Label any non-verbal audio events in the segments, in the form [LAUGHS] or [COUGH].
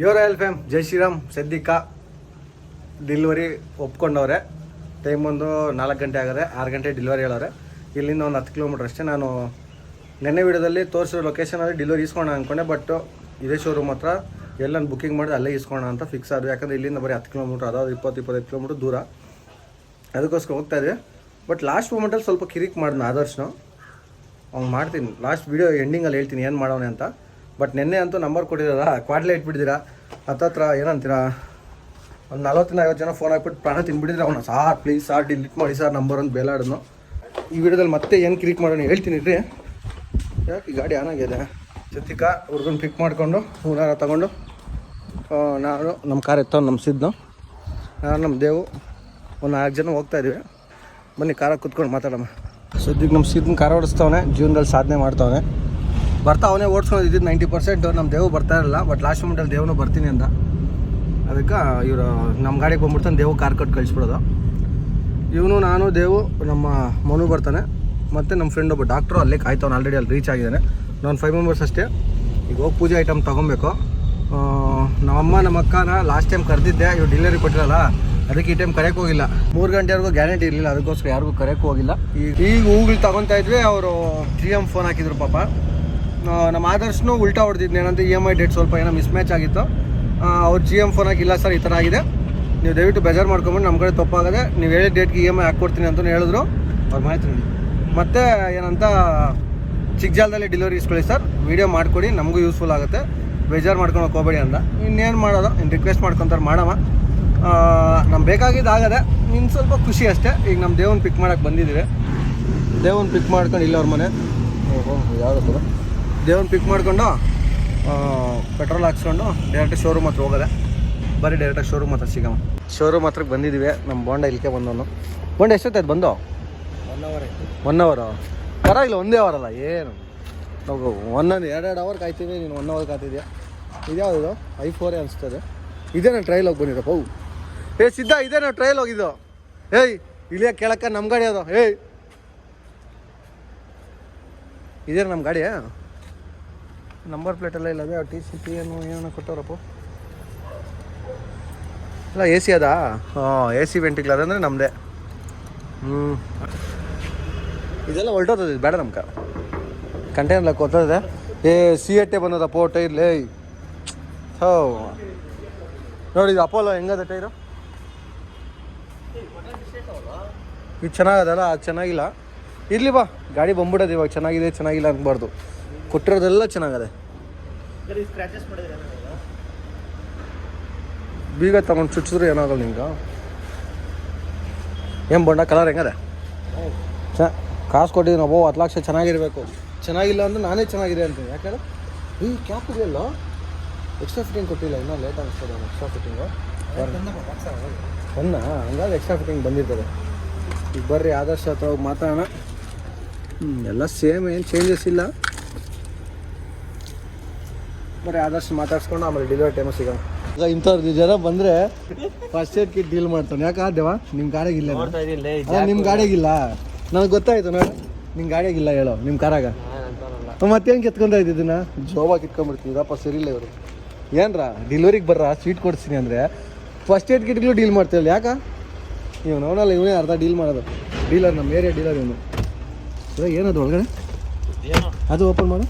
Your ಎಲ್ ಫೆಮ್ ಜೈ ಶ್ರೀರಾಮ್ ಸದ್ಯಕ್ಕ ಡಿಲ್ವರಿ ಒಪ್ಕೊಂಡವ್ರೆ. ಟೈಮ್ ಒಂದು ನಾಲ್ಕು ಗಂಟೆ ಆಗಿದೆ, ಆರು ಗಂಟೆ ಡಿಲ್ವರಿ ಹೇಳೋರೆ ಇಲ್ಲಿಂದ ಒಂದು ಹತ್ತು ಕಿಲೋಮೀಟ್ರ್ ಅಷ್ಟೇ ನಾನು ನೆನ್ನೆ ವಿಡಿಯೋದಲ್ಲಿ ತೋರಿಸಿರೋ ಲೊಕೇಶನಲ್ಲಿ ಡಿಲಿವರಿ ಇಸ್ಕೋಣ ಅಂದ್ಕೊಂಡೆ ಬಟ್ ಇದೇ ಶೋರೂಮ್ ಹತ್ರ ಎಲ್ಲ ಬುಕ್ಕಿಂಗ್ ಮಾಡಿ ಅಲ್ಲೇ ಇಸ್ಕೋಣ ಅಂತ ಫಿಕ್ಸ್ ಆದರು ಯಾಕಂದರೆ ಇಲ್ಲಿಂದ ಬರೀ ಹತ್ತು ಕಿಲೋಮೀಟ್ರ್ ಅದಾவது ಇಪ್ಪತ್ತು, ಇಪ್ಪತ್ತೈದು ಕಿಲೋಮೀಟ್ರ್ ದೂರ. ಅದಕ್ಕೋಸ್ಕರ ಹೋಗ್ತಾ ಇದ್ವಿ. ಬಟ್ ಲಾಸ್ಟ್ ಮೂಮೆಂಟಲ್ಲಿ ಸ್ವಲ್ಪ ಕಿರಿಕ್ ಮಾಡಿದ್ನ ಆದರ್ಶನು. ಅವ್ನು ಮಾಡ್ತೀನಿ. ಲಾಸ್ಟ್ ವೀಡಿಯೋ ಎಂಡಿಂಗಲ್ಲಿ ಹೇಳ್ತೀನಿ, ಏನು ಮಾಡೋನೆ ಅಂತ. ಬಟ್ ನಿನ್ನೆ ಅಂತೂ ನಂಬರ್ ಕೊಟ್ಟಿದ್ದಾರ? ಕ್ವಾಡ್ಲೇ ಇಟ್ಬಿಟ್ಟಿದ್ದೀರಾ? ಹತ್ತತ್ರ ಏನಂತೀರಾ? ಒಂದು ನಲ್ವತ್ತಿಂದ ಐವತ್ತು ಜನ ಫೋನ್ ಹಾಕ್ಬಿಟ್ಟು ಪ್ರಾಣ ತಿನ್ಬಿಟ್ಟಿದ್ರೆ ಅವನು, ಸಾರ್ ಪ್ಲೀಸ್ ಸಾರ್ ಡಿಲೀಟ್ ಮಾಡಿ ಸರ್ ನಂಬರ್ ಅಂತ ಬೇಲಾಡನು ಈ ವಿಡಿಯೋದಲ್ಲಿ ಮತ್ತೆ ಏನು ಕ್ಲಿಕ್ ಮಾಡೋಣ ಹೇಳ್ತೀನಿ ರೀ ಯಾಕೆ ಗಾಡಿ ಆನ್ ಆಗಿದೆ? ಸತ್ಯಿಕ ಹುಡ್ಗನ ಪಿಕ್ ಮಾಡಿಕೊಂಡು ಹೂನಾರ ತಗೊಂಡು ನಾನು ನಮ್ಮ ಕಾರ್ ಎತ್ತ ನಮ್ಮ ಸಿದ್ದು ನಾನು ನಮ್ಮ ದೇವು. ಒಂದು ನಾಲ್ಕು ಜನ ಹೋಗ್ತಾ ಇದ್ದೀವಿ. ಬನ್ನಿ ಕಾರಾಗ ಕುತ್ಕೊಂಡು ಮಾತಾಡೋಣ. ಸದ್ಯಕ್ಕೆ ನಮ್ಮ ಸಿದ್ನ ಕಾರ ಓಡಿಸ್ತವನೆ, ಜೀವನದಲ್ಲಿ ಸಾಧನೆ ಮಾಡ್ತಾವನೆ. ಬರ್ತಾ ಅವನೇ ಓಡಿಸ್ಕೊಂಡು ಇದ್ದಿದ್ದು ನೈಂಟಿ ಪರ್ಸೆಂಟ್ ನಮ್ಮ ದೇವು ಬರ್ತಾ ಇರಲಿಲ್ಲ ಬಟ್ ಲಾಸ್ಟ್ ಮೂಮೆಂಟಲ್ಲಿ ದೇವನು ಬರ್ತೀನಿ ಅಂತ ಅದಕ್ಕೆ ಇವರು ನಮ್ಮ ಗಾಡಿಗೆ ಬಂದ್ಬಿಡ್ತಾನೆ ದೇವು ಕಾರ್ ಕಟ್ ಕಳಿಸ್ಬಿಡೋದು. ಇವನು, ನಾನು ದೇವು ನಮ್ಮ ಮನು ಬರ್ತಾನೆ. ಮತ್ತು ನಮ್ಮ ಫ್ರೆಂಡ್ ಒಬ್ಬ ಡಾಕ್ಟ್ರು ಅಲ್ಲೇ ಕಾಯ್ತವನು ಆಲ್ರೆಡಿ ಅಲ್ಲಿ ರೀಚ್ ಆಗಿದ್ದಾನೆ. ನಾನು ಫೈವ್ ಮೆಂಬರ್ಸ್ ಅಷ್ಟೇ. ಈಗ ಹೋಗಿ ಪೂಜೆ ಐಟಮ್ ತೊಗೊಬೇಕು. ನಮ್ಮಮ್ಮ ನಮ್ಮ ಅಕ್ಕನ ಲಾಸ್ಟ್ ಟೈಮ್ ಕರೆದಿದ್ದೆ, ಇವ್ರು ಡಿಲಿವರಿ ಕೊಟ್ಟಿರಲ್ಲ, ಅದಕ್ಕೆ ಈ ಟೈಮ್ ಕರೆಯೋಕೆ ಹೋಗಿಲ್ಲ. ಮೂರು ಗಂಟೆವರೆಗೂ ಗ್ಯಾರಂಟಿ ಇರಲಿಲ್ಲ, ಅದಕ್ಕೋಸ್ಕರ ಯಾರಿಗೂ ಕರೆಯೋಕೆ ಹೋಗಿಲ್ಲ. ಈಗ ಈಗ ಹೂಗಳು ತಗೊತಾ ಇದ್ವಿ, ಅವರು ಟಿ ಎಂ ಫೋನ್ ಹಾಕಿದ್ರು ಪಾಪ. ನಮ್ಮ ಆದರ್ಶನು ಉಲ್ಟಾ ಹೊಡೆದಿದ್ದೆ ಏನಂತ ಇ ಎಂ ಐ ಡೇಟ್ ಸ್ವಲ್ಪ ಏನೋ ಮಿಸ್ ಮ್ಯಾಚ್ ಆಗಿತ್ತು ಅವ್ರು ಜಿ ಎಂ ಫೋನ್ ಹಾಕಿಲ್ಲ ಸರ್ ಈ ಥರ ಆಗಿದೆ. ನೀವು ದಯವಿಟ್ಟು ಬೇಜಾರು ಮಾಡ್ಕೊಂಬಿಟ್ಟು ನಮ್ಮ ಕಡೆ ತಪ್ಪಾಗದೆ ನೀವು ಹೇಳಿದ ಡೇಟ್ಗೆ ಇ ಎಂ ಐ ಹಾಕ್ಕೊಡ್ತೀನಿ ಅಂತಲೂ ಹೇಳಿದ್ರು. ಅವ್ರು ಮಾಹಿತಿ ಮತ್ತು ಏನಂತ ಚಿಕ್ಕಜಾಲದಲ್ಲಿ ಡೆಲಿವರಿ ಇಸ್ಕೊಳ್ಳಿ ಸರ್ ವೀಡಿಯೋ ಮಾಡಿಕೊಡಿ, ನಮಗೂ ಯೂಸ್ಫುಲ್ ಆಗುತ್ತೆ. ಬೇಜಾರು ಮಾಡ್ಕೊಂಡು ಹೋಗಬೇಡಿ ಅಂತ. ಇನ್ನೇನು ಮಾಡೋದು? ಇನ್ನು ರಿಕ್ವೆಸ್ಟ್ ಮಾಡ್ಕೊತಾರೆ ಮಾಡಮ್ಮ. ನಮ್ಗೆ ಬೇಕಾಗಿದ್ದು ಆಗದೆ ಇನ್ನು ಸ್ವಲ್ಪ ಖುಷಿ ಅಷ್ಟೇ. ಈಗ ನಮ್ಮ ದೇವನ ಪಿಕ್ ಮಾಡೋಕ್ಕೆ ಬಂದಿದ್ದೀವಿ. ದೇವನ ಪಿಕ್ ಮಾಡ್ಕೊಂಡು ಇಲ್ಲ ಅವ್ರ ಮನೆ. ಓಹೋ ಯಾವ್ದು ದೇವನ್ ಪಿಕ್ ಮಾಡ್ಕೊಂಡು ಪೆಟ್ರೋಲ್ ಹಾಕ್ಸ್ಕೊಂಡು ಡೈರೆಕ್ಟ್ ಶೋರೂಮ್ ಹತ್ರ ಹೋಗೋದೆ. ಬರೀ ಡೈರೆಕ್ಟಾಗಿ ಶೋರೂಮ್ ಹತ್ರ ಸಿಗಮ್ಮ ಶೋರೂಮ್ ಹತ್ರಕ್ಕೆ ಬಂದಿದ್ದೀವಿ ನಮ್ಮ ಬೋಂಡ ಇಲ್ಲಿಗೆ ಬಂದವನು. ಬೋಂಡ ಎಷ್ಟೊತ್ತಾಯ್ತು ಬಂದು? ಒನ್ ಅವರ್ ಒನ್ ಅವರು ಪರವಾಗಿಲ್ಲ ಒಂದೇ ಅವರ್ ಅಲ್ಲ ಏನು? ನಾವು ಎರಡು ಎರಡು ಅವರ್ ಕಾಯ್ತೀವಿ ನೀನು ಒನ್ ಅವರ್ ಕಾಯ್ತಿದ್ಯಾ? ಇದ್ಯಾವುದು ಐ ಫೋರೇ ಅನಿಸ್ತದೆ. ಇದೇನಾ ಟ್ರೈಲ್ ಹೋಗಿ ಬಂದಿರಪ್ಪ ಅವು ಏ ಸಿದ್ಧ ಇದೇನಾ ಟ್ರೈಲ್ ಹೋಗಿದ್ದು. ಏಯ್ ಇಲ್ಲಿಯ ಕೆಳಕ ನಮ್ಮ ಗಾಡಿ ಅದು ಏಯ್. ಇದೇ ನಮ್ಮ ಗಾಡಿ ನಂಬರ್ ಪ್ಲೇಟ್ ಎಲ್ಲ ಇಲ್ಲ, ಅದೇ ಟಿ ಸಿ ಪಿ ಏನು, ಏನೋ ಕೊಟ್ಟವ್ರಪ್ಪ. ಇಲ್ಲ ಎ ಸಿ ಅದಾ? ಹಾಂ ಎ ಸಿ ವೆಂಟಿಕ್ಲ್ ಅಂದರೆ ನಮ್ಮದೇ ಹ್ಞೂ ಇದೆಲ್ಲ ಹೊಲ್ಟೋತದೆ ಬೇಡ ನಮ್ಗೆ. ಕಂಟೈನರ್ ಕೊತ್ತದೆ ಏ ಸಿ ಎಟ್ಟೆ ಬಂದದ ಪೋ ಟೈರ್ ಲೇ ಹೋ ನೋಡಿ, ಇದು ಅಪೋಲೋ ಹೆಂಗದ ಟೈರು? ಇದು ಚೆನ್ನಾಗದಲ್ಲ, ಅದು ಚೆನ್ನಾಗಿಲ್ಲ. ಇರಲಿ ಬಾ, ಗಾಡಿ ಬಂದ್ಬಿಡೋದು ಇವಾಗ, ಚೆನ್ನಾಗಿದೆ, ಚೆನ್ನಾಗಿಲ್ಲ ಅನ್ಬಾರ್ದು. ಕೊಟ್ಟಿರೋದೆಲ್ಲ ಚೆನ್ನಾಗದೆ. ಬೀಗ ತಗೊಂಡು ಚುಚ್ಚಿದ್ರೆ ಏನಾಗಲ್ಲ ನಿಂಗೆ ಏನು ಬಣ್ಣ ಕಲರ್ ಹೆಂಗದೆ? ಚ ಕಾಸು ಕೊಟ್ಟಿದ್ದೀನಿ ಒಬ್ಬ ಹತ್ತು ಲಕ್ಷ ಚೆನ್ನಾಗಿರಬೇಕು. ಚೆನ್ನಾಗಿಲ್ಲ ಅಂದ್ರೆ ನಾನೇ ಚೆನ್ನಾಗಿದೆ ಅಂತೀನಿ. ಯಾಕಂದ್ರೆ ಈ ಕ್ಯಾಪ್ ಇದೆಯಲ್ಲ? ಎಕ್ಸ್ಟ್ರಾ ಫಿಟ್ಟಿಂಗ್ ಕೊಟ್ಟಿಲ್ಲ ಇನ್ನೂ ಲೇಟ್ ಅನಿಸ್ತದೆ ಎಕ್ಸ್ಟ್ರಾ ಫಿಟ್ಟಿಂಗು ಬಂದ ಹಂಗಾಗಿ ಎಕ್ಸ್ಟ್ರಾ ಫಿಟ್ಟಿಂಗ್ ಬಂದಿರ್ತದೆ. ಈಗ ಬರ್ರಿ ಆದರ್ಶ ಹತ್ರ ಹೋಗಿ ಮಾತಾಡೋಣ. ಹ್ಞೂ ಎಲ್ಲ ಸೇಮ್ ಏನು ಚೇಂಜಸ್ ಇಲ್ಲ. ಬರ್ರಿ ಆದಷ್ಟು ಮಾತಾಡ್ಸ್ಕೊಂಡು ಆಮೇಲೆ ಡೆಲಿವರಿ ಟೈಮ್ ಸಿಗೋಣ. ಈಗ ಇಂಥವ್ರು ಜನ ಬಂದರೆ ಫಸ್ಟ್ ಏಡ್ ಕಿಟ್ ಡೀಲ್ ಮಾಡ್ತಾನೆ. ಯಾಕೆ ದೇವ? ನಿಮ್ಮ ಗಾಡಿಗಿಲ್ಲ ನಿಮ್ಮ ಗಾಡಿಗಿಲ್ಲ ನನಗೆ ಗೊತ್ತಾಯ್ತು ನೋಡಿ. ನಿಮ್ಮ ಗಾಡಿಯಾಗಿಲ್ಲ ಹೇಳೋ ನಿಮ್ಮ ಕಾರಾಗ. ಮತ್ತೇನು ಕಿತ್ಕೊಂತ ಇದ್ದಿದ್ದನ್ನ ಜೋಬ ಕಿತ್ಕೊಂಡ್ಬಿಡ್ತೀನಿ ಇದಪ್ಪ ಸರಿ ಇಲ್ಲ ಇವರು. ಏನ್ರ ಡೆಲಿವರಿಗೆ ಬರ್ರ? ಸ್ವೀಟ್ ಕೊಡ್ತೀನಿ ಅಂದರೆ. ಫಸ್ಟ್ ಏಡ್ ಕಿಟ್ಗಳು ಡೀಲ್ ಮಾಡ್ತೀವಲ್ಲ ಯಾಕೆ? ಇವನು ಅವನಲ್ಲ ಇವನೇ ಅರ್ಧ ಡೀಲ್ ಮಾಡೋದು. ಡೀಲರ್ ನಮ್ಮ ಏರಿಯಾ ಡೀಲರ್ ಇವನು. ಅದೇ ಏನದು ಒಳಗಡೆ? ಏನೋ? ಅದು ಓಪನ್ ಮಾಡು.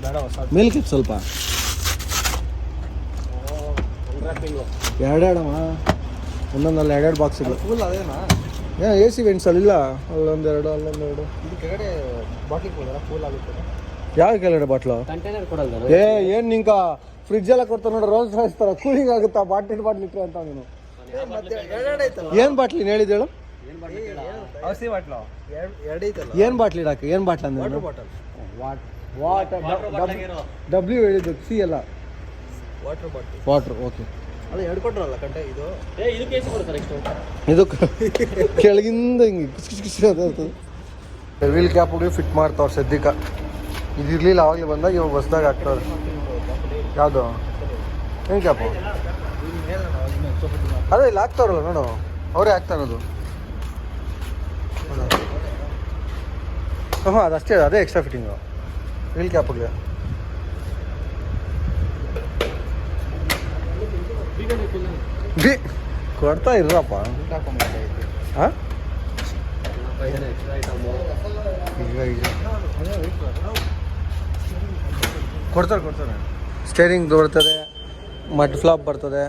ಇದು ಬೇಡ ಹೊಸ ಮೇಲ್ಕೆ ಸ್ವಲ್ಪ. ಎರಡೆರಡಮ್ಮ ಒಂದೊಂದಲ್ಲ ಎರಡೆರಡು ಬಾಕ್ಸ್ ಫುಲ್ ಅದೇನಾ? ಏ ಎ ಸಿ ವೆಂಟ್ಸ್ ಅಲ್ಲಿಲ್ಲ ಅಲ್ಲೊಂದೆರಡು ಅಲ್ಲೊಂದೆರಡು ಇದು ಕೆಳಗಡೆ ಬಾಟ್ಲಿ ಕೊಡೋಲ್ಲ ಫುಲ್ ಆಗುತ್ತೆ. ಯಾವ ಕೆಳಗಡೆ ಬಾಟ್ಲು ಕಂಟೈನರ್ ಕೊಡಲ್ಲ ಏ ಏನ್ ನಿಂಕ ಫ್ರಿಜ್ ಎಲ್ಲ ಕೊಡ್ತಾರೆ ನೋಡ್ರಿ ರೋಸ್ ರಾಯ್ಸ್ ತರ. ಕೂಲಿಂಗ್ ಆಗುತ್ತಾ? ಬಾಟ್ಲಿ ಬಾಟ್ಲಿ ಇಟ್ಟರೆ ಅಂತ ನೀನು. ಏನು ಬಾಟ್ಲಿ ಹೇಳಿದ ಹೇಳು? ಬಾಟ್ಲಿ ಬಾಟ್ಲು ಎರಡು ಐತಲ್ಲ? ಏನ್ ಬಾಟ್ಲಿ ಇಡಾಕ ಏನ್ ಬಾಟಲ್ ಅಂದ್ರೆ ಬಾಟಲ್ ವಾಟರ್ ಡಬ್ಲ್ಯೂ ಹೇಳಿದ್ದು ಸಿ ಅಲ್ಲ ವಾಟರ್ ಬಾಟಲ್ ವಾಟರ್ ಓಕೆ ಅಲ್ಲ ಎರಡು ಕೊಟ್ರಲ್ಲ ಕಂಟೆ ಇದು? ಏ ಇದಕ್ಕೆ ಎಷ್ಟು ಕೊಡ್ತಾರೆ ಇದು [LAUGHS] ಕೆಳಗಿಂದ ಹಿಂಗೆ ಕಿಸ್ ಕಿಸ್ ಕಿಸ್ ಅದು ವೀಲ್ ಕ್ಯಾಪ್ಗೆ ಫಿಟ್ ಮಾಡ್ತಾವ್ರು ಸದ್ಯಕ್ಕೆ. ಇದು ಇರಲಿಲ್ಲ ಆವಾಗಲೇ ಬಂದಾಗ ಇವಾಗ ಹೊಸ್ದಾಗ ಹಾಕ್ತಾರೆ ಯಾವುದು? ಏನು ಕ್ಯಾಪು ಅದೇ ಇಲ್ಲಿ ಹಾಕ್ತಾವ್ರಲ್ಲ ನೋಡು. ಅವರೇ ಹಾಕ್ತಾನೆ ಅದು. ಹಾಂ ಅದಷ್ಟೇ ಅದೇ ಎಕ್ಸ್ಟ್ರಾ ಫಿಟ್ಟಿಂಗು ವೀಲ್ ಕ್ಯಾಪ್ಗೆ गया ಕೊಡ್ತಾ ಇರ್ರಪ್ಪ. ಹಾಂ? ಈಗ ಈಗ. ಕೊಡ್ತಾರೆ ಕೊಡ್ತಾರೆ. ಸ್ಟೇರಿಂಗ್ ಬರ್ತದೆ ಮಡ್ ಫ್ಲಾಪ್ ಬರ್ತದೆ.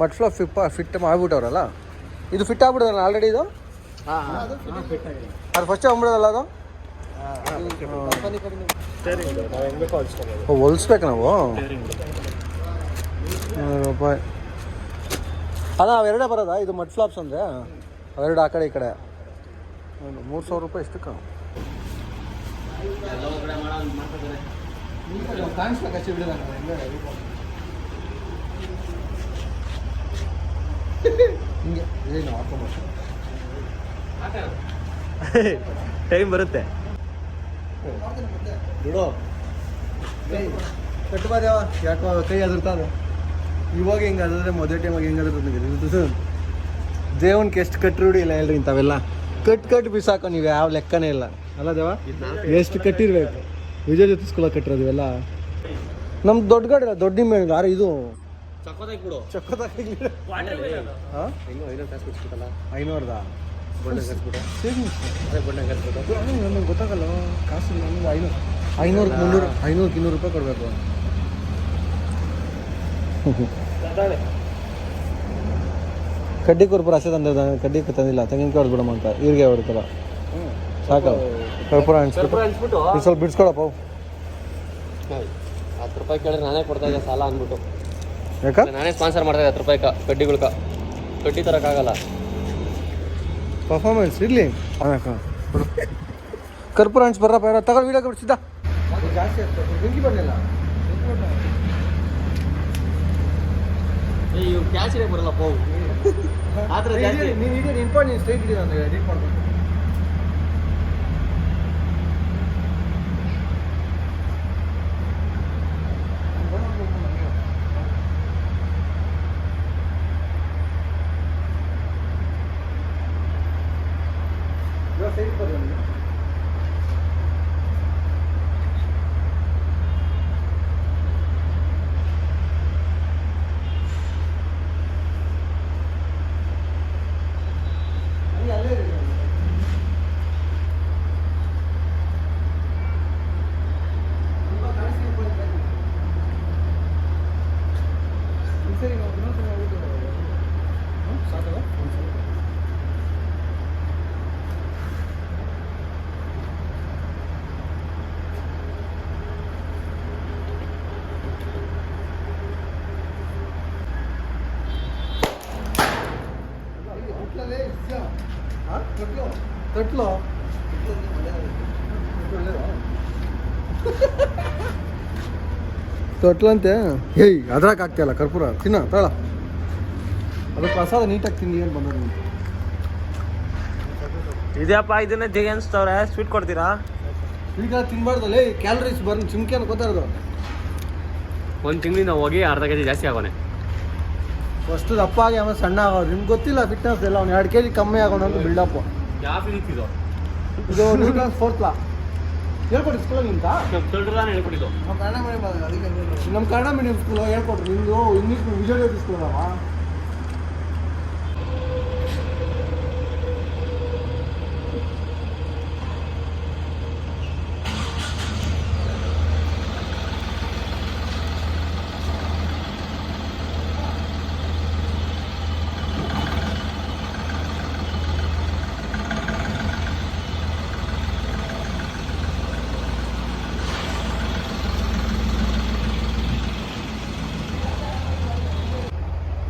ಮಡ್ ಫ್ಲಾಪ್ ಫಿಪ್ ಫಿಟ್ ಮಾಡಿಬಿಟ್ಟವ್ರಲ್ಲ ಇದು ಫಿಟ್ ಆಗ್ಬಿಡೋದಲ್ಲ ಆಲ್ರೆಡಿ ಇದು? ಅದು ಫಸ್ಟ್ ಆಗ್ಬಿಡೋದಲ್ಲ ಅದು? ಹೊಲ್ಸ್ಬೇಕು ನಾವು? ರೂಪಾಯಿ ಅಲ್ಲ ಅವೆರಡೇ ಬರೋದಾ? ಇದು ಮಡ್ ಫ್ಲಾಪ್ಸ್ ಅಂದರೆ? ಅವೆರಡು ಆ ಕಡೆ ಈ ಕಡೆ. ಮೂರು ಸಾವಿರ ರೂಪಾಯಿ ಎಷ್ಟಕ್ಕೆ ಹಿಂಗೆ ಏನು ಹಾಕೊಂಬರ್ತೀನಿ ಟೈಮ್ [LAUGHS] ಬರುತ್ತೆ. ಬಿಡು. ಕಟ್ಟು ಬಾದೇವ ಯಾಕೋ ಕೈ ಅದಿರ್ತಾನೆ ಇವಾಗ ಹಿಂಗೆ ಅದ್ರೆ ಮೊದಲ ಟೈಮಾಗ ಹೆಂಗೆ ಅದ್ರ ದೇವನ್ಗೆ ಎಷ್ಟು ಕಟ್ಟಿ ರೂಢಿ ಇಲ್ಲ ಹೇಳ್ರಿ ಇಂಥವೆಲ್ಲ. ಕಟ್ ಕಟ್ ಬಿಸಾಕೋ ನೀವು ಯಾವ ಲೆಕ್ಕನೇ ಇಲ್ಲ. ಅಲ್ಲ ದೇವ? ಎಷ್ಟು ಕಟ್ಟಿರ್ಬೇಕು. ವಿಜಯ ಜೊತೆ ಸ್ಕೂಲ ಕಟ್ಟಿರೋದು ಇವೆಲ್ಲ ನಮ್ದು ದೊಡ್ಡ ಗಾಡಿ ಇಲ್ಲ ದೊಡ್ಡ ಹಣ್ಣು. ಯಾರು ಇದು? ಚಕ್ಕೋದಾಗಿ ಬಿಡು ಚಕ್ಕೋದಾಗಿ ಐನೂರ್ದ? ಬಣ್ಣ ಸೇವಿಂಗ್ಸ್ ಅದೇ ಗೊತ್ತಾಗಲ್ಲ. ಕಾಸು ನನಗೆ ಐನೂರು. ಐನೂರು ಮುನ್ನೂರು ಐನೂರು ಇನ್ನೂರು ರೂಪಾಯಿ ಕೊಡಬೇಕು. ಕಡ್ಡಿ ಕೊರ್ಪುರ ಅಷ್ಟೇ ತಂದ ಕಡ್ಡಿ ತಂದಿಲ್ಲ. ತೆಂಗಿನಕಾಯಿ ಬಿಡಮ್ಮ ಅಂತ. ಇವ್ರಿಗೆ ಹೊಡ್ತಾರ ಸಾಕು ಕರ್ಪೂರ ಅನ್ಸ್ಬಿಟ್ಟು. ಸ್ವಲ್ಪ ಬಿಡ್ಸ್ಕೊಳಪ್ಪ ಅವು. ಹತ್ತು ರೂಪಾಯಿ ಕೇಳಿದ್ರೆ ನಾನೇ ಕೊಡ್ತಾ ಇದ್ದೆ ಸಾಲ ಅಂದ್ಬಿಟ್ಟು. ಯಾಕ? ನಾನೇ ಸ್ಪಾನ್ಸರ್ ಮಾಡ್ತಾ ಇದ್ದೆ ಹತ್ತು ರೂಪಾಯಿ ಕಡ್ಡಿಗಳ್ಕ. ಕಡ್ಡಿ ತರೋಕ್ಕಾಗಲ್ಲ. ಪರ್ಫಾರ್ಮೆನ್ಸ್ ಇರಲಿ. ಕರ್ಪೂರ ಹಂಚ್ ಬರ್ರಪ್ಪ ಯಾರ ತಗೊಂಡು ವೀಡಿಯೋ ಬಿಡ್ಸಿದ್ದ. ಜಾಸ್ತಿ ಆಗ್ತದೆ ಬೆಂಕಿ ಬರಲಿಲ್ಲ ಕ್ಯಾಶ್ ಬರಲ್ಲ ನೀವು ಈಗ ನಿಂತ್ಕೊಂಡು ನೀವು ಸ್ಟೇಟ್ ಇದ್ದೀರ ಅಂದರೆ ಎಡಿಟ್ ಮಾಡ್ಬೇಕು ಅಲ್ಲೇ ಇರಿ. ತುಂಬ ಕಾಣಿಸ್ಲಿ point ಬನ್ನಿ. ಈ ಸರಿ ನಾವು ಇನ್ನೊಂದ್ಸಲ ಹೋಗ್ಬಿಟ್ಟು ಹ್ಮ್, ಸಾಕಲ್ಲ? ಒಂದ್ಸಲ. ಹಾ? ತೊಟ್ಲು ತೊಟ್ಲು ತೊಟ್ಲಂತೆ. ಹೇಯ್ ಅದ್ರಾಗ ಆಗ್ತಿಯಲ್ಲ ಕರ್ಪೂರ? ತಿನ್ನ ತಳ. ಅದು ಪ್ರಸಾದ ನೀಟಾಗಿ ತಿನ್ನಿ ಏನು ಬಂದ ಇದ್ಯಾಪ ಇದನ್ನ ಜಿಗೆ ಅನ್ಸ್ತವ್ರೆ ಸ್ವೀಟ್ ಕೊಡ್ತೀರಾ? ಈಗ ತಿನ್ಬಾರ್ದಲ್ಲ ಕ್ಯಾಲರೀಸ್ ಬರ್ನ್ ಚಿಮ್ಕೆ ಅಂತ ಒಂದ್ ತಿಂಗಳಿಂದ ಹೋಗಿ ಅರ್ಧ ಕೆ ಜಿ ಜಾಸ್ತಿ ಆಗೋನೆ. ಫಸ್ಟ್ ದಪ್ಪ ಆಗಿ ಆಮೇಲೆ ಸಣ್ಣ ಆಗೋದು. ನಿಮ್ಗೆ ಗೊತ್ತಿಲ್ಲ ಫಿಟ್ನೆಸ್ ಎಲ್ಲ ಅವ್ನು ಎರಡು ಕೆ ಜಿ ಕಮ್ಮಿ ಆಗೋಣ ಅಂತ ಬಿಲ್ಡಪ್ ಯಾವ ಇದು ನ್ಯೂಟ್ರನ್ಸ್ ಫೋರ್ತ್ ಲಾ ಹೇಳ್ಕೊಡಿ ಸ್ಕೂಲಲ್ಲಿ ನಿಂತ ನಮ್ಮ ಕನ್ನಡ ಮೀಡಿಯಂ ನಮ್ಮ ಕನ್ನಡ ಮೀಡಿಯಂ ಸ್ಕೂಲ್ ಹೇಳ್ಕೊಡ್ರಿ ನಿಮ್ಮದು ಇಂಗ್ಲೀಷ್ ವಿಜಯ್ ಸ್ಕೂಲ್ ಅವ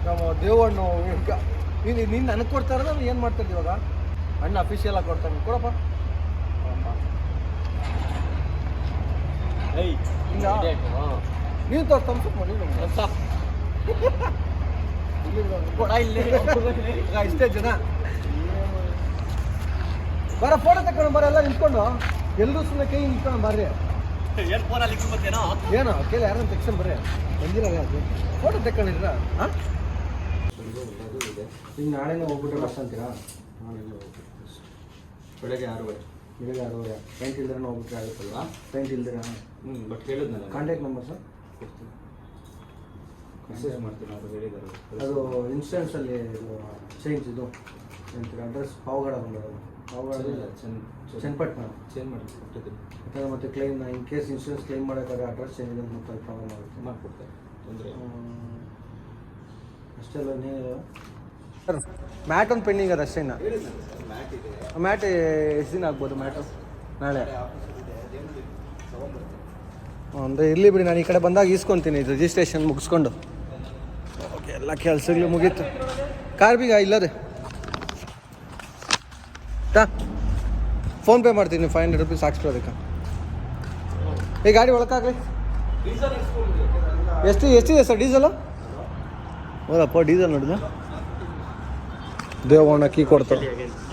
ನಮ್ಮ ದೇವಣ್ಣು ಈಗ ನೀನು ನಿನ್ನ ನನಗೆ ಕೊಡ್ತಾರ ನಾನು ಏನು ಮಾಡ್ತಾ ಇದ್ದೀವಿ ಇವಾಗ? ಅಣ್ಣ ಅಫಿಷಿಯಲ್ ಆಗಿ ಕೊಡ್ತಾನೆ ಕೊಡಪ್ಪ. ನೀನು ತೋರ್ಸ್ ತಮ್ಸಪ್ ನೀನು ಕೊಡ ಇಲ್ಲಿ ಈಗ ಇಷ್ಟೇ ಜನ. ಬರ ಫೋಟೋ ತಕೊಂಡು ಬರ ಎಲ್ಲ ನಿಂತ್ಕೊಂಡು. ಎಲ್ಲರೂ ಸುಮ್ಮನೆ ಕೈ ನಿಂತ್ಕೊಂಡು ಬರ್ರಿ. ಏನು ಕೇಳಿ ಯಾರನ್ನ ತೆಗ್ಸ್ಕೊಂಡ್ ಬರ್ರಿ. ಬಂದಿರ ಅದು. ಫೋಟೋ ತಕೊಂಡಿರ ಹಾಂ ಈಗ ನಾಳೆನೇ ಹೋಗ್ಬಿಟ್ರೆ ಬಸ್ ಅಂತೀರಾ? ನಾಳೆನೇ ಹೋಗ್ಬಿಟ್ಟು ಬೆಳಗ್ಗೆ ಆರೂವರೆ. ಬೆಳಿಗ್ಗೆ ಆರೂವರೆ. ಪೇಂಟ್ ಇಲ್ದಿರ ಹೋಗ್ಬಿಟ್ರೆ ಆಗುತ್ತಲ್ವಾ? ಪೇಂಟ್ ಇಲ್ದಿರ ಹ್ಞೂ ಬಟ್ ಹೇಳಿದ್ನಲ್ಲ ಕಾಂಟ್ಯಾಕ್ಟ್ ನಂಬರ್ ಸರ್ ಕೊಡ್ತೀನಿ. ಮೆಸೇಜ್ ಮಾಡ್ತೀನಿ ಅವರು ಹೇಳಿದ್ದಾರೆ ಅದು ಇನ್ಸ್ಟೆನ್ಸಲ್ಲಿ ಚೇಂಜ್ ಇದು ಎಂತ ಅಡ್ರೆಸ್ ಪಾವಗಡ ಬಂದದ್ದು. ಪಾವಗಡ ಚನ್ನಪಟ್ಟಣ. ಚೇಂಜ್ ಮಾಡಿ ಕೊಟ್ಟಿದ್ದೀನಿ. ಯಾಕಂದ್ರೆ ಮತ್ತೆ claim in case insurance claim ಮಾಡೋಕ್ಕಾಗ address change ಅಂತ ಮತ್ತೆ ಪ್ರಾಬ್ಲಮ್ ಆಗುತ್ತೆ. ಮಾಡ್ಕೊಡ್ತಾರೆ ತೊಂದರೆ ಅಷ್ಟೆಲ್ಲ ನೀವು ಸರ್ ಮ್ಯಾಟ್ ಒಂದು ಪೆಂಡಿಂಗ್ ಅದು ಅಷ್ಟೇನಾ ಮ್ಯಾಟ್ ಇದೆ ಮ್ಯಾಟ್ ಎಷ್ಟು ದಿನ ಆಗ್ಬೋದು ಮ್ಯಾಟು? ನಾಳೆ? ಅಂದರೆ ಇರಲಿ ಬಿಡಿ ನಾನು ಈ ಕಡೆ ಬಂದಾಗ ಈಸ್ಕೊತೀನಿ ರಿಜಿಸ್ಟ್ರೇಷನ್ ಮುಗಿಸ್ಕೊಂಡು. ಓಕೆ ಎಲ್ಲ ಕೆಲಸಗಳು ಮುಗೀತು. ಕಾರ್ ಬೀಗ ಇಲ್ಲದೆ ತಾ ಫೋನ್ಪೇ ಮಾಡ್ತೀನಿ ಫೈವ್ ಹಂಡ್ರೆಡ್ ರುಪೀಸ್ ಅದಕ್ಕೆ. ಈ ಗಾಡಿ ಒಳಕಾಗಲಿ ಎಷ್ಟು ಎಷ್ಟಿದೆ ಸರ್ ಡೀಸೆಲು ಹೌದಪ್ಪ ಡೀಸೆಲ್ ನೋಡಿದ ದೇವಣ್ಣ ಕೀ ಕೊಡ್ತಾರೆ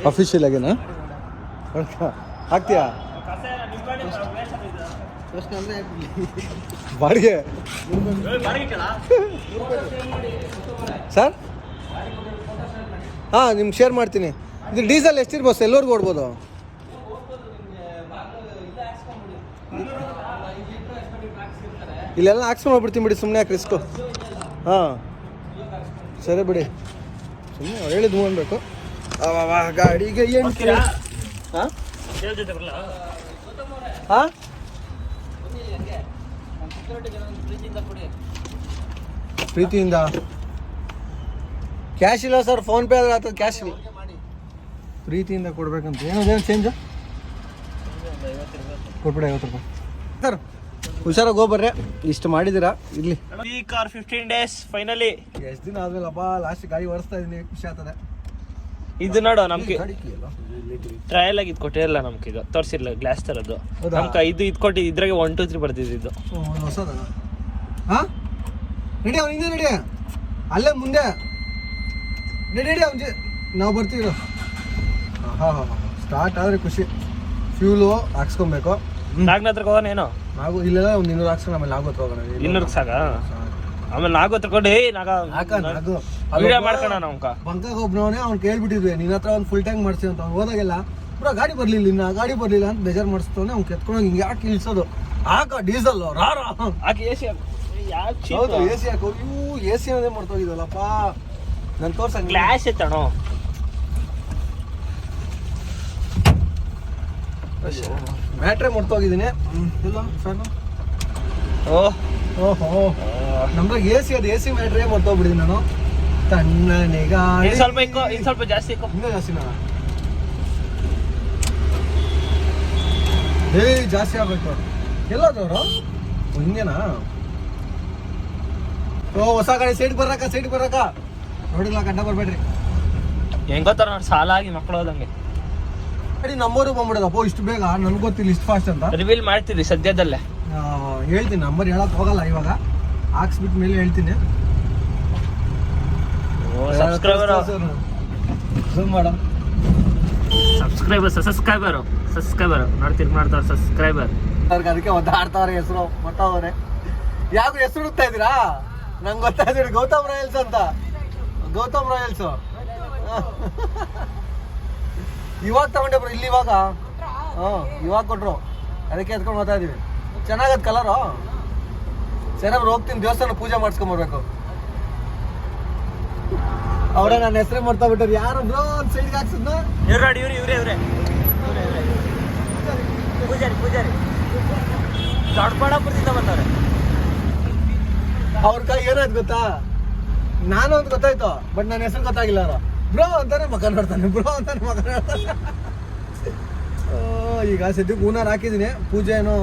ಅಫಿಷಿಯಲ್ ಆಗಿನಾ? ಹಾಕ್ತೀಯಾ? ಬಾಡಿಗೆ. ಸರ್ ಹಾಂ, ನಿಮ್ಗೆ ಶೇರ್ ಮಾಡ್ತೀನಿ. ಇದು ಡೀಸೆಲ್ ಎಷ್ಟಿರ್ಬೋದು ಎಲ್ಲರಿಗೂ ಓಡ್ಬೋದು ಇಲ್ಲೆಲ್ಲ ಹಾಕ್ಸ್ಕೊಂಡು ಹೋಗ್ಬಿಡ್ತೀನಿ ಬಿಡಿ ಸುಮ್ಮನೆ ಯಾಕೆ ರಿಸ್ಕು ಹಾಂ. ಸರಿ ಬಿಡಿ. ಸುಮ್ಮನೆ ಹೇಳಿದ್ದು ಅನ್ಬೇಕು. ಅವ ಗಾಡಿಗೆ ಏನು ಹಾಂ? ಹಾಂ? ಪ್ರೀತಿಯಿಂದ? ಕ್ಯಾಶ್ ಇಲ್ಲ ಸರ್ ಫೋನ್ ಪೇ ಆದ್ರೆ ಆತದ ಕ್ಯಾಶ್ ಇಲ್ಲ. ಪ್ರೀತಿಯಿಂದ ಕೊಡ್ಬೇಕಂತ. ಏನದೇನು ಚೇಂಜ್ ಕೊಟ್ಬಿಡಿ ಐವತ್ತು ರೂಪಾಯಿ. ಸರ್ ಹುಷಾರಾಗಿ ಹೋಗ್ಬರ್ರೆ ಇಷ್ಟು ಮಾಡಿದಿರಾ? ಇರ್ಲಿ. Week or fifteen days finally ಎಷ್ಟು ದಿನ ಆದ್ಮೇಲಪ್ಪ ಲಾಸ್ಟ್ ಗಾಡಿ ಓಡಿಸ್ತಾ ಇದೀನಿ ಖುಷಿ ಆಗ್ತದೆ. ಇದು ನೋಡು ನಮ್ಗೆ? ಟ್ರಯಲ್ ಆಗಿ ಇದು ಕೊಟ್ಟಿರಲ್ಲ ನಮ್ಗೆ ಇದು ತೋರಿಸಿಲ್ಲ ಗ್ಲಾಸ್ ತರದ್ದು. ನಮ್ಕ ನಮ್ಗೆ ಇದು ಇದು ಕೊಟ್ಟು ಇದ್ರಾಗೆ ಒನ್ ಟೂ ತ್ರೀ ಬರ್ತಿದ್ದು ಹಾ? ನಡಿ ಅವ್ನು ಹಿಂದೆ ನಡಿ. ಅಲ್ಲೇ ಮುಂದೆ. ನಡಿ ನಡಿ ಅವ್ನು ನಾವು ಬರ್ತೀವಿ ಹಾಂ ಹಾಂ ಸ್ಟಾರ್ಟ್ ಆದರೆ ಖುಷಿ. ಫ್ಯೂಲು ಹಾಕ್ಸ್ಕೊಬೇಕು. ನಾಗ್ನ ಹತ್ರಕ್ಕೆ ಹೋಗೋಣ ಏನೋ? ನಾವು ಇಲ್ಲೆಲ್ಲ ಒಂದು ಇನ್ನೂರು ಹಾಕ್ಸ್ಕೊಂಡು ಆಮೇಲೆ ನಾಗು ಹತ್ರ ಹೋಗೋಣ. ಇನ್ನೂರು ಸಾಕ ಆಮೇಲೆ ನಾಗು ಹತ್ರ ಕೊಂಡು ಏಯ್ ನಾಗ ಹಾಕ ಅದು ವಿಡಿಯೋ ಮಾಡ್ಕೋಣ ನಮ್ಕ ಬಂಕಾಗ ಒಬ್ನವನೇ ಅವ್ನು ಕೇಳ್ಬಿಟ್ಟಿದ್ವಿ ನಿನ್ನ ಹತ್ರ ಒಂದು ಫುಲ್ ಟ್ಯಾಂಕ್ ಮಾಡ್ಸಿ ಅಂತ. ಅವ್ನು ಹೋದಾಗೆಲ್ಲ ಬ್ರೋ ಗಾಡಿ ಬರ್ಲಿಲ್ಲ ಇನ್ನ ಗಾಡಿ ಬರ್ಲಿಲ್ಲ ಅಂತ ಬೇಜಾರು ಮಾಡಿಸ್ತವನೆ ಅವ್ನು ಕೆತ್ಕೊಂಡು ಹಿಂಗೆ ಯಾಕೆ ಇಳಿಸೋದು? ಹಾಕ ಡೀಸೆಲ್ ರಾರ. ಹಾಕಿ ಎ ಸಿ ಹೌದು ಎ ಸಿ ಹಾಕೋ. ಇವು ಎ ಸಿ ಅನ್ನೋದೇ ಮಾಡ್ತೋಗಿದಲ್ಲಪ್ಪ ನನ್ನ ತೋರ್ಸಂಗ್ ಗ್ಲಾಸ್ ಎತ್ತಣೋ? ಬ್ಯಾಟ್ರಿ ಮುಡ್ತೋಗಿದ್ದೀನಿ ಇಲ್ಲ ಫ್ಯಾನು ಓಹ್ ಓಹೋ. ನಮ್ದಾಗ ಎ ಸಿ ಅದು ಎ ಸಿ ಬ್ಯಾಟ್ರಿ ಮುಟ್ತೋಗ್ಬಿಡಿದ್ದೀನಿ ನಾನು. ತಣ್ಣನೆ ಗಾಳಿ ಇನ್ ಸ್ವಲ್ಪ ಇಕ್ಕೋ ಇನ್ ಸ್ವಲ್ಪ ಜಾಸ್ತಿ ಇಕ್ಕೋ. ಇನ್ನೂ ನಾನು ಏ ಜಾಸ್ತಿ ಆಗ್ಬೇಕು. ಎಲ್ಲದವರು? ಹಿಂಗೇನಾ? ಓ ಹೊಸ ಗಾಡಿ ಸೈಡ್ ಬರಕ ಸೈಡ್ ಬರಕ ನೋಡಿಲ್ಲ ಗಂಡ ಬರ್ಬೇಡ್ರಿ. ಹೆಂಗ್ ಗೊತ್ತಾರ ನೋಡಿ ಸಾಲ ಆಗಿ ಮಕ್ಕಳು ಹೋದಂಗೆ. ಗಾಡಿ ನಂಬರು ಬಂದ್ಬಿಡೋದಪ್ಪ ಇಷ್ಟು ಬೇಗ? ನನ್ಗೆ ಗೊತ್ತಿಲ್ಲ ಇಷ್ಟು ಫಾಸ್ಟ್ ಅಂತ. ರಿವೀಲ್ ಮಾಡ್ತೀರಿ ಸದ್ಯದಲ್ಲೇ. ಆ, ಹೇಳ್ತೀನಿ ನಂಬರ್ ಹೇಳಕ್ ಹೋಗಲ್ಲ ಇವಾಗ. ಹಾಕ್ಸ್ಬಿಟ್ಟ ಮೇಲೆ ಹೇಳ್ತೀನಿ. ಸಬ್ಸ್ಕ್ರೈಬರ್ Zoom ಮಾಡು. ಸಬ್ಸ್ಕ್ರೈಬರ್ ಸಬ್ಸ್ಕ್ರೈಬರ್ ಸಬ್ಸ್ಕ್ರೈಬರ್ ನೋಡ್ತಿರ್ ಮಾಡ್ತಾರ ಸಬ್ಸ್ಕ್ರೈಬರ್ ಅವ್ರಿಗೆ ಅದಕ್ಕೆ ಒದ್ದಾಡ್ತಾವ್ರೆ ಹೆಸರು ಗೊತ್ತವ್ರೆ ಯಾಕೆ ಹೆಸರು ಹುಡುಕ್ತಾ ಇದ್ದೀರಾ? ನಂಗೆ ಗೊತ್ತಾಯ್ತು ಗೌತಮ್ ರಾಯಲ್ಸ್ ಅಂತ. ಗೌತಮ್ ರಾಯಲ್ಸ್. ಇವಾಗ ತಗೊಂಡೆ ಬ್ರೋ ಇಲ್ಲಿ ಇವಾಗ? ಹಾಂ ಇವಾಗ ಕೊಟ್ರು. ಅದಕ್ಕೆ ಎತ್ಕೊಂಡು ಹೋಗ್ತಾ ಇದೀವಿ. ಚೆನ್ನಾಗದ ಕಲರು ಚೆನ್ನಾಗಿ ಹೋಗ್ತೀನಿ ದೇವಸ್ಥಾನ ಪೂಜೆ ಮಾಡಿಸ್ಕೊಂಬರ್ಬೇಕು ಅವರೇ ನನ್ನ ಹೆಸರೇ ಮಾಡ್ತಾ ಬಿಟ್ಟರು ಯಾರು ಬ್ರೋ ಒಂದು ಸೈಡ್ಗೆ ಹಾಕ್ಸಿದ್ನ? ಇವ್ರು ನೋಡಿ ಇವ್ರು ಇವ್ರೆ ಇವ್ರೆ. ಪೂಜಾರಿ ಪೂಜಾರಿ. ದೊಡ್ಡಬಳ್ಳಾಪುರದಿಂದ ಬಂದವ್ರೆ. ಅವ್ರ ಕೈ ಏನಾಯ್ತು ಗೊತ್ತಾ? ನಾನು ಅಂತ ಗೊತ್ತಾಯ್ತು ಬಟ್ ನನ್ನ ಹೆಸರು ಗೊತ್ತಾಗಿಲ್ಲ ಅವ್ರು. ಬ್ರೋ ಅಂತಾನೆ ಮಕ ನೋಡ್ತಾನೆ ಬ್ರೋ ಅಂತಾನೆ ಮಕ ನೋಡ್ತಾನೆ ಈಗ ಸದ್ಯಕ್ಕೆ ಹೂನಾರ್ ಹಾಕಿದ್ದೀನಿ. ಪೂಜೆ ಏನೋ,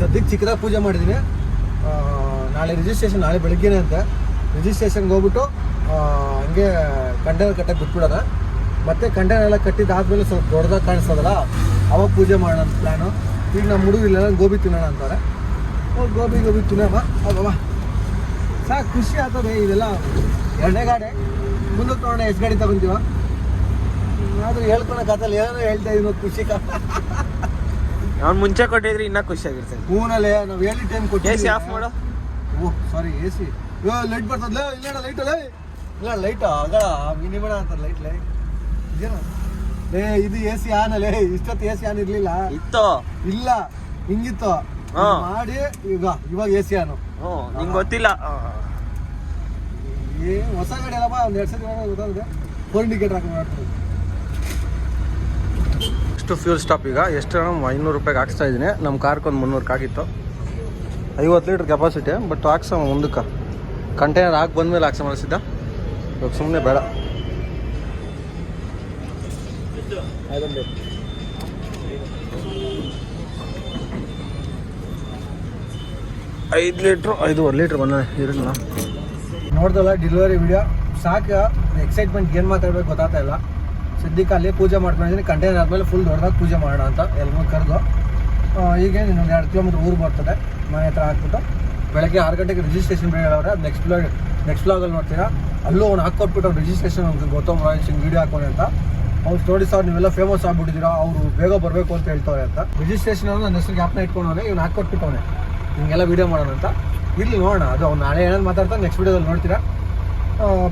ಸದ್ಯಕ್ಕೆ ಚಿಕ್ಕದಾಗಿ ಪೂಜೆ ಮಾಡಿದ್ದೀನಿ. ನಾಳೆ ರಿಜಿಸ್ಟ್ರೇಷನ್ ನಾಳೆ ಬೆಳಗ್ಗೆನೆ ಅಂತ. ರಿಜಿಸ್ಟ್ರೇಷನ್ಗೆ ಹೋಗ್ಬಿಟ್ಟು ಹಂಗೆ ಕಂಟೈನರ್ ಕಟ್ಟಕ್ಕೆ ಬಿಟ್ಬಿಡೋಣ. ಮತ್ತೆ ಕಂಟೈನರ್ ಎಲ್ಲ ಕಟ್ಟಿದ್ದಾದ್ಮೇಲೆ ಸ್ವಲ್ಪ ದೊಡ್ಡದಾಗಿ ಕಾಣಿಸ್ತದಲ್ಲ, ಅವಾಗ ಪೂಜೆ ಮಾಡೋಣ ಅಂತ ಪ್ಲ್ಯಾನು ಈಗ ನಮ್ಮ ಹುಡುಗಿಲ್ಲ ಗೋಬಿ ತಿನ್ನೋಣ ಅಂತಾರೆ. ಗೋಬಿ ಗೋಬಿ ತಿನ್ನೋಣ. ಹೋಗವ ಸಾಕು, ಖುಷಿ ಆಗ್ತದೆ. ಇದೆಲ್ಲ ಎರಡನೇ ಗಾಡಿ ಮುಂದಕ್ಕೆ ನೋಡೋಣ ಎಷ್ಟು ಗಾಡಿ ತಗೊಂತೀವ ಆದ್ರೂ ಹೇಳ್ಕೊಳಕ್ಕಾಗಲ್ಲ ಏನೋ ಹೇಳ್ತಾ ಇದ್ರು ಖುಷಿ. ಅವ್ನು ಮುಂಚೆ ಕೊಟ್ಟಿದ್ರೆ ಇನ್ನ ಖುಷಿ ಆಗಿರ್ತದೆ. ಹೂನಲ್ಲೇ ನಾವು ಹೇಳಿ ಟೈಮ್ ಕೊಟ್ಟು ಎ ಸಿ ಆಫ್ ಮಾಡು. Oh sorry A C light ಬರ್ತದಲ್ಲ ಇಲ್ಲ ಲೈಟ್ ಅಲ್ಲ ಇಲ್ಲ ಲೈಟ್ ಮಿನಿ ಮಿನಿಮಣ ಅಂತ ಲೈಟ್ ಲೈಟ್ ಇದೇನ? ಏ ಇದು ಎ ಸಿ ಆನ್ ಅಲ್ಲೇ. ಇಷ್ಟೊತ್ತು ಎ ಸಿ ಆನ್ ಇರ್ಲಿಲ್ಲ. ಇತ್ತು? ಇಲ್ಲ ಹಿಂಗಿತ್ತು. ಹಾ. ಮಾಡಿ ಈಗ ಇವಾಗ ಎ ಸಿ ಆನು ನಿಂಗೆ ಗೊತ್ತಿಲ್ಲ. ಹೊಸ ಗಾಡಿ ಅಲ್ಲಪ್ಪ, ಒಂದು ಎರಡು ಸತಿ ಗೊತ್ತಾಗುತ್ತೆ. ಫೋರ್ ಇಂಡಿಕೇಟರ್ ಫ್ಯೂಲ್ ಸ್ಟಾಪ್ ಈಗ. ಎಷ್ಟು ಐನೂರು ರೂಪಾಯಿಗೆ ಹಾಕ್ಸ್ತಾ ಇದ್ದೀನಿ. ನಮ್ಮ ಕಾರ್ಗೆ ಒಂದು ಆಗಿತ್ತು ಐವತ್ತು ಲೀಟ್ರ್ ಕೆಪಾಸಿಟಿ ಬಟ್ ಹಾಕ್ಸೋ ಮುಂದಕ್ಕೆ. ಕಂಟೈನರ್ ಹಾಕಿ ಬಂದಮೇಲೆ ಹಾಕ್ಸ ಮಾಡಿಸಿದ್ದ ಇವಾಗ ಸುಮ್ಮನೆ ಬೇಡ. ಐದು ಲೀಟ್ರು, ಐದೂವರೆ ಲೀಟ್ರ್ ಬಂದ ಇರಲಿಲ್ಲ ನೋಡ್ದಲ್ಲ ಡೆಲಿವರಿ ವಿಡಿಯೋ ಸಾಕು ಎಕ್ಸೈಟ್ಮೆಂಟ್ ಏನು ಮಾತಾಡ್ಬೇಕು ಗೊತ್ತಾಗ್ತಾ ಇಲ್ಲ. ಸದ್ಯಕ್ಕೆ ಅಲ್ಲಿ ಪೂಜೆ ಮಾಡ್ಕೊಂಡಿದ್ದೀನಿ ಕಂಟೈನರ್ ಆದಮೇಲೆ ಫುಲ್ ದೊಡ್ಡದಾಗ ಪೂಜೆ ಮಾಡೋಣ ಅಂತ ಎಲ್ಲರೂ ಕರೆದು. ಈಗೇನು ಇನ್ನೊಂದು ಎರಡು ಕಿಲೋಮೀಟ್ರ್ ಊರು ಬರ್ತದೆ. ಮನೆ ಹತ್ರ ಹಾಕ್ಬಿಟ್ಟು. ಬೆಳಗ್ಗೆ ಆರು ಗಂಟೆಗೆ ರಿಜಿಸ್ಟ್ರೇಷನ್ ಬೇರೆ ಅವ್ರೆ ನೆಕ್ಸ್ಟ್ ಬ್ಲಾಗ್ ನೆಕ್ಸ್ಟ್ ಬ್ಲಾಗಲ್ಲಿ ನೋಡ್ತೀರಾ? ಅಲ್ಲೂ ಅವ್ನು ಹಾಕ್ಕೊಟ್ಬಿಟ್ಟು ಅವ್ನು ರಿಜಿಸ್ಟ್ರೇಷನ್ ಅವ್ನಿಗೆ ಗೌತಮ್ ರಾಯ್ ಸಿಂಗ್ ವೀಡಿಯೋ ಹಾಕೋಣ ಅಂತ. ಅವ್ರು ನೋಡಿ ಸರ್ ನೀವೆಲ್ಲ ಫೇಮಸ್ ಆಗಿಬಿಟ್ಟಿದ್ದೀರಾ, ಅವರು ಬೇಗ ಬರಬೇಕು ಅಂತ ಹೇಳ್ತವ್ರೆ ಅಂತ. ರಿಜಿಸ್ಟ್ರೇಷನ್ ನನ್ನ ಹೆಸರು ಆ್ಯಪ್ನ ಇಟ್ಕೊಂಡವ್ರೆ ಇವ್ನು ಹಾಕ್ಕೊಟ್ಬಿಟ್ಟವನೆ. ಹಿಂಗೆಲ್ಲ ವೀಡಿಯೋ ಮಾಡೋಣ ಅಂತ. ಇರ್ಲಿ ನೋಡೋಣ. ಅದು ಅವ್ನು ನಾಳೆ ಏನಾದ್ರು ಮಾತಾಡ್ತಾನೆ ನೆಕ್ಸ್ಟ್ ವೀಡಿಯೋದಲ್ಲಿ ನೋಡ್ತೀರಾ?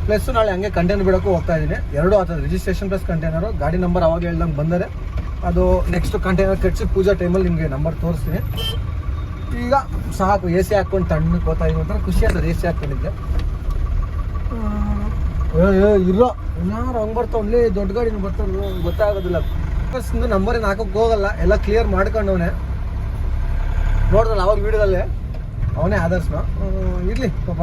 ಪ್ಲಸ್ ನಾಳೆ ಹಂಗೆ ಕಂಟೈನರ್ ಬಿಡೋಕ್ಕೂ ಹೋಗ್ತಾ ಇದ್ದೀನಿ. ಎರಡು ಆಗ್ತದೆ ರಿಜಿಸ್ಟ್ರೇಷನ್ ಪ್ಲಸ್ ಕಂಟೈನರು ಗಾಡಿ ನಂಬರ್ ಅವಾಗ ಹೇಳ್ದಂಗೆ ಬಂದರೆ ಅದು ನೆಕ್ಸ್ಟ್ ಕಂಟೈನರ್ ಕಟ್ಸಿ ಪೂಜಾ ಟೈಮಲ್ಲಿ ನಿಮಗೆ ನಂಬರ್ ತೋರಿಸ್ತೀನಿ. ಈಗ ಸಾಕು ಎ ಸಿ ಹಾಕ್ಕೊಂಡು ತಣ್ಣಗೆ ಹೋಗ್ತಾ ಇದ್ದೀನಿ ಅಂತ ಖುಷಿ ಆಗ್ತದೆ ಎ ಸಿ ಹಾಕ್ಕೊಂಡಿದ್ದೆ. ಏ ಏ, ಇಲ್ಲ ಇನ್ನಾರು ಹಂಗೆ ಬರ್ತಾವಲ್ಲಿ ದೊಡ್ಡ ಗಾಡಿನ ಬರ್ತಾವ. ಗೊತ್ತಾಗೋದಿಲ್ಲ. ನಂಬರ್ ಏನು ಹಾಕೋಕೆ ಹೋಗಲ್ಲ. ಎಲ್ಲ ಕ್ಲಿಯರ್ ಮಾಡ್ಕೊಂಡವನೇ. ನೋಡಿದ್ರಲ್ಲ ಅವಾಗ ವೀಡಿಯೋದಲ್ಲೇ ಅವನೇ ಆದರ್ಶನ. ಇರಲಿ, ಪಾಪ.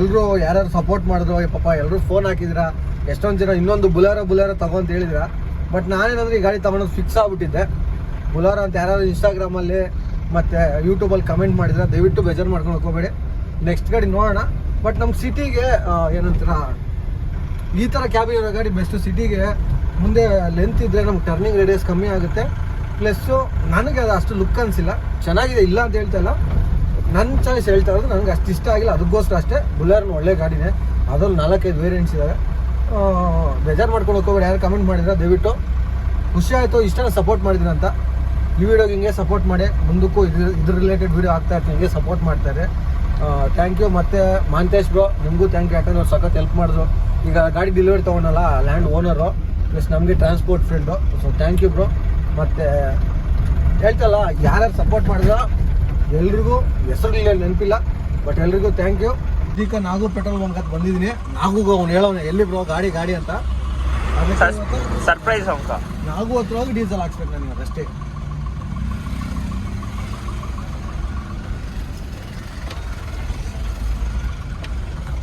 ಎಲ್ಲರೂ ಯಾರ್ಯಾರು ಸಪೋರ್ಟ್ ಮಾಡಿದ್ರು ಪಾಪ ಎಲ್ಲರೂ ಫೋನ್ ಹಾಕಿದ್ರಾ, ಎಷ್ಟೊಂದು ಜನ ಇನ್ನೊಂದು ಬುಲಾರೋ ಬುಲಾರೋ ತಗೋ ಅಂತ ಹೇಳಿದ್ರ. ಬಟ್ ನಾನೇನಂದ್ರೆ ಈ ಗಾಡಿ ತಗೊಂಡು ಫಿಕ್ಸ್ ಆಗ್ಬಿಟ್ಟಿದ್ದೆ. ಬುಲಾರ ಅಂತ ಯಾರು ಇನ್ಸ್ಟಾಗ್ರಾಮಲ್ಲಿ ಮತ್ತು ಯೂಟ್ಯೂಬಲ್ಲಿ ಕಮೆಂಟ್ ಮಾಡಿದ್ರೆ ದಯವಿಟ್ಟು ಬೇಜಾರು ಮಾಡ್ಕೊಂಡು ಹೋಗ್ಬೇಡಿ. ನೆಕ್ಸ್ಟ್ ಗಾಡಿ ನೋಡೋಣ. ಬಟ್ ನಮ್ಮ ಸಿಟಿಗೆ ಏನಂತೀರ, ಈ ಥರ ಕ್ಯಾಬ್ ಇರೋ ಗಾಡಿ ಬೆಸ್ಟ್ ಸಿಟಿಗೆ ಮುಂದೆ ಲೆಂತ್ ಇದ್ದರೆ ನಮ್ಗೆ ಟರ್ನಿಂಗ್ ರೇಡಿಯಸ್ ಕಮ್ಮಿ ಆಗುತ್ತೆ. ಪ್ಲಸ್ಸು ನನಗೆ ಅದು ಅಷ್ಟು ಲುಕ್ ಅನಿಸಿಲ್ಲ. ಚೆನ್ನಾಗಿದೆ, ಇಲ್ಲ ಅಂತ ಹೇಳ್ತಾ ಇಲ್ಲ. ನನ್ನ ಚಾಯ್ಸ್ ಹೇಳ್ತಾ ಇರೋದು ನನಗೆ ಅಷ್ಟು ಇಷ್ಟ ಆಗಿಲ್ಲ. ಅದಕ್ಕೋಸ್ಕರ ಅಷ್ಟೇ ಬುಲೆರ್ನ ಒಳ್ಳೆ ಗಾಡಿನೇ. ಅದರಲ್ಲಿ ನಾಲ್ಕೈದು ವೇರಿಯಂಟ್ಸ್ ಇದ್ದಾವೆ ಬೇಜಾರು ಮಾಡ್ಕೊಂಡು ಹೋಗ್ಕೋಬೇಡಿ. ಯಾರು ಕಮೆಂಟ್ ಮಾಡಿದ್ರೆ ದಯವಿಟ್ಟು. ಖುಷಿ ಆಯಿತು ಇಷ್ಟನ ಸಪೋರ್ಟ್ ಮಾಡಿದ್ದೀನಿ ಅಂತ. ಈ ವಿಡಿಯೋಗೆ ಹಿಂಗೆ ಸಪೋರ್ಟ್ ಮಾಡಿ. ಮುಂದಕ್ಕೂ ಇದ್ರ ಇದ್ರ ರಿಲೇಟೆಡ್ ವಿಡಿಯೋ ಆಗ್ತಾ ಇರ್ತೀನಿ. ಹಿಂಗೆ ಸಪೋರ್ಟ್ ಮಾಡ್ತಾರೆ ಥ್ಯಾಂಕ್ ಯು ಮತ್ತು ಮಾಂತೇಶ್ ಬ್ರೋ ನಿಮಗೂ ಥ್ಯಾಂಕ್ ಯು ಯಾಕಂದ್ರೆ ಸಖತ್ ಹೆಲ್ಪ್ ಮಾಡಿದ್ರು. ಈಗ ಗಾಡಿ ಡೆಲಿವರಿ ತೊಗೊಂಡಲ್ಲ ಲ್ಯಾಂಡ್ ಓನರು ಪ್ಲಸ್ ನಮಗೆ transport field so thank you bro ಮತ್ತು ಹೇಳ್ತಲ್ಲ ಯಾರ್ಯಾರು ಸಪೋರ್ಟ್ ಮಾಡಿದ್ರೋ ಎಲ್ರಿಗೂ ಹೆಸರು ನೆನಪಿಲ್ಲ. ಬಟ್ ಎಲ್ರಿಗೂ ಥ್ಯಾಂಕ್ ಯು ಈಗ ನಾಗು ಪೆಟ್ರೋಲ್ ಬಂಕ್ ಅಂತ ಬಂದಿದ್ದೀನಿ. ನಾಗುಗೂ ಅವ್ನು ಹೇಳೋನು ಎಲ್ಲಿ ಬ್ರೋ ಗಾಡಿ ಗಾಡಿ ಅಂತ. ಸರ್ಪ್ರೈಸ್ ಅಂಕ ನಾಗು ಹತ್ರ ಹೋಗಿ ಡೀಸೆಲ್ ಹಾಕ್ಸ್ಬೇಕು ನನಗೆ ಅದಷ್ಟೇ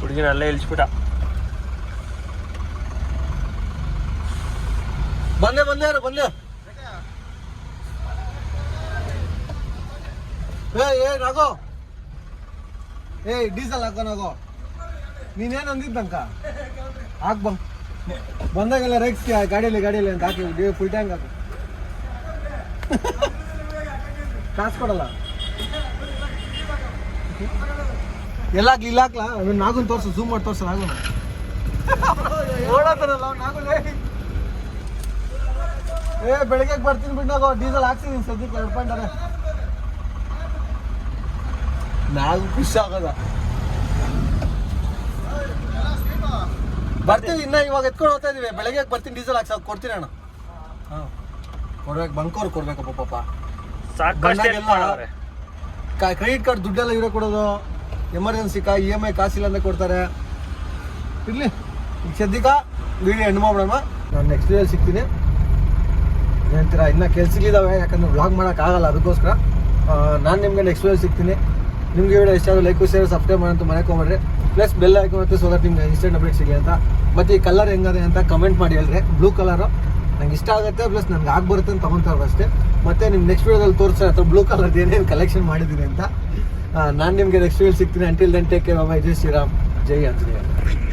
ಹುಡುಗಿನ ಅಲ್ಲೇ ಇಳಿಸ್ಬಿಟ್ಟ. ಬಂದೆ ಬಂದೆ ಬಂದೆ. ಏ ಏ, ನಾಗೋ. ಏ, ಡೀಸೆಲ್ ಹಾಕೋ ನಗೋ. ನೀನೇನು ಅಂದಿದ್ದಂಕ ಹಾಕ್ ಬಾ. ಬಂದಾಗೆಲ್ಲ ರೇಕ್ಸ್ ಗಾಡಿಯಲ್ಲಿ ಗಾಡಿಯಲ್ಲಿ ಅಂತ ಹಾಕಿ ಫುಲ್ ಟ್ಯಾಂಕ್ ಹಾಕು. [LAUGHS] ಕಾಸು ಕೊಡಲ್ಲ. ಎಲ್ಲ ಹಾಕ್ಲಿ, ಇಲ್ಲ ಹಾಕ್ಲಾ? ಅವ್ನು ನಾಗುನ್ ತೋರ್ಸು ಝೂಮ್ ಮಾಡಿ ತೋರ್ಸು ನಾಗುನ. ಏ ಬೆಳಗ್ಗೆ ಬರ್ತೀನಿ ಬಿಟ್ಟಾಗ ಡೀಸೆಲ್ ಹಾಕ್ಸಿದೀನಿ ಸದ್ಯಕ್ಕೆ, ಎರಡು ಪಾಯಿಂಟ್ ನಾವು ಖುಷಿ ಆಗೋದ ಬರ್ತೀವಿ ಇನ್ನ ಇವಾಗ ಎತ್ಕೊಂಡು ಹೋಗ್ತಾ ಇದೀವಿ. ಬೆಳಗ್ಗೆ ಬರ್ತೀನಿ? ಡೀಸೆಲ್ ಹಾಕ್ಸ ಕೊಡ್ತೀನಿ ಅಣ್ಣ. ಹಾಂ. ಕೊಡ್ಬೇಕು ಬಂಕೋರ್ ಕೊಡ್ಬೇಕಪ್ಪ ಪಾಪ ಕ್ರೆಡಿಟ್ ಕಾರ್ಡ್ ದುಡ್ಡೆಲ್ಲ ಇವರೇ ಕೊಡೋದು. ಎಮರ್ಜೆನ್ಸಿ ಕಾ ಇ ಎಂ ಐ ಕಾಸಿಲ್ಲ ಅಂತ ಕೊಡ್ತಾರೆ. ಇರ್ಲಿ. ಈಗ ಸದ್ಯಕ್ಕೆ ಹೆಣ್ಣು ಎಂಡ್ ಮಾಡೋಣ ನಾನು ನೆಕ್ಸ್ಟ್ ಡೇ ಸಿಗ್ತೀನಿ. ಹೇಳ್ತೀರಾ? ಇನ್ನೂ ಕೆಲ್ಸಗಳಿದ್ದಾವೆ ಯಾಕಂದ್ರೆ ವ್ಲಾಗ್ ಮಾಡೋಕ್ಕಾಗಲ್ಲ ಅದಕ್ಕೋಸ್ಕರ. ನಾನು ನಿಮಗೆ ನೆಕ್ಸ್ಟ್ ಡೇ ಸಿಗ್ತೀನಿ. ನಿಮಗೆ ವಿಡಿಯೋ ಇಷ್ಟ ಆದರೆ ಲೈಕ್ ಶೇರ್ ಸಬ್ಸ್ಕ್ರೈಬ್ ಮಾಡೋಂತ ಮನೆ ಹೋಗ್ಬೇಡ್ರಿ ಪ್ಲಸ್ ಬೆಲ್ ಹಾಕಿ ಸೊ ದಟ್ ನಿಮ್ಗೆ ಇನ್ಸ್ಟೆಂಟ್ ಅಪ್ಡೇಟ್ ಸಿಗಲಿ ಅಂತ. ಮತ್ತು ಈ ಕಲರ್ ಹೆಂಗದೆ ಅಂತ ಕಮೆಂಟ್ ಮಾಡಿ ಹೇಳ್ರಿ. ಬ್ಲೂ ಕಲರು ನಂಗೆ ಇಷ್ಟ ಆಗುತ್ತೆ ಪ್ಲಸ್ ನನಗೆ ಆಗಿ ಬರುತ್ತೆ ಅಂತ ತೊಗೊತಾರೆ ಅಷ್ಟೇ. ಮತ್ತೆ ನಿಮ್ಮ ನೆಕ್ಸ್ಟ್ ವೀಡಿಯೋದಲ್ಲಿ ತೋರಿಸ್ತಾರೆ ಅಥವಾ ಬ್ಲೂ ಕಲರ್ ಏನೇನು ಕಲೆಕ್ಷನ್ ಮಾಡಿದ್ದೀನಿ ಅಂತ. ನಾನು ನಿಮಗೆ ನೆಕ್ಸ್ಟ್ ವೀಡಿಯೋ ಸಿಗ್ತೀನಿ. ಅಂಟಿಲ್ ದೆನ್ ಟೇಕ್ ಕೇರ್ ಬಾಬಾ ಜೈ ಶ್ರೀರಾಮ್ ಜೈ ಆಂಜನೇಯ